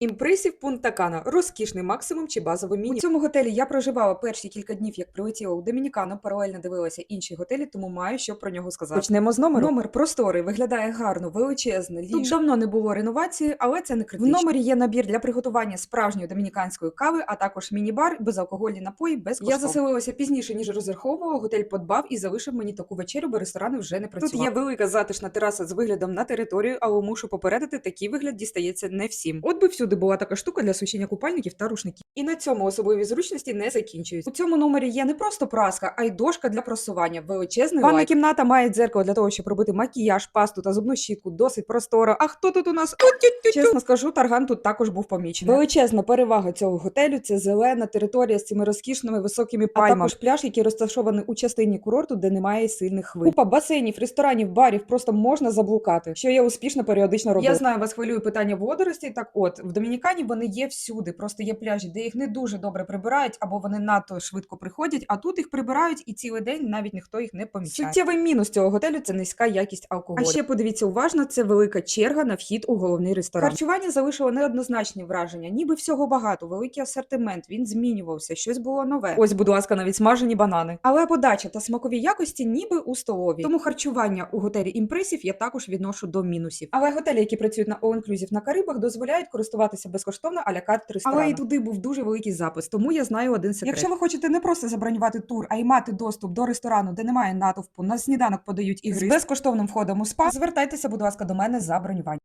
Імпресів Пунта-Кана – розкішний максимум чи базовий мінімум. У цьому готелі я проживала перші кілька днів, як прилетіла у Домінікану, паралельно дивилася інші готелі, тому маю що про нього сказати. Почнемо з номеру. Номер просторий, виглядає гарно, величезний. Тут давно не було реновації, але це не критично. В номері є набір для приготування справжньої домініканської кави, а також міні-бар, безалкогольні напої, без Я заселилася пізніше, ніж розраховувала. Готель подбав і залишив мені таку вечерю, бо ресторани вже не працювали. Тут є велика затишна тераса з виглядом на територію, але мушу попередити, такий вигляд дістається не всім. От би всюди була така штука для сушіння купальників та рушників. І на цьому особливі зручності не закінчуються. У цьому номері є не просто праска, а й дошка для просування. Величезний Ванна лайк. кімната має дзеркало для того, щоб робити макіяж, пасту та зубну щітку. Досить просторо. А хто тут у нас? Чесно скажу, тарган тут також був помічений. Величезна перевага цього готелю це зелена територія з цими розкішними високими пальмами. А також пляж, який розташований у частині курорту, де немає сильних хвиль. Купа басейнів, ресторанів, барів просто можна заблукати, що я успішно періодично роблю. Я знаю, вас хвилює питання водоростей. Так, от в Домінікані вони є всюди. Просто є пляжі, де їх не дуже добре прибирають, або вони надто швидко приходять. А тут їх прибирають, і цілий день навіть ніхто їх не помічає. Суттєвий мінус цього готелю це низька якість алкоголю. А ще подивіться уважно, це велика черга на вхід у головний ресторан. Харчування залишило неоднозначні враження, ніби всього багато, великий асортимент. Він змінювався, щось було нове. Ось, будь ласка, навіть смажені банани. Але подача та смакові якості ніби у столовій. Тому харчування у готелі імпресів я також відношу до мінусів. Але готелі, які працюють на All Inclusive на Карибах, дозволяють користуватися безкоштовно а-ля карт ресторану. Але і туди був дуже великий запис, тому я знаю один секрет. Якщо ви хочете не просто забронювати тур, а й мати доступ до ресторану, де немає натовпу, на сніданок подають ігри з безкоштовним входом у спа, звертайтеся, будь ласка, до мене за бронювання.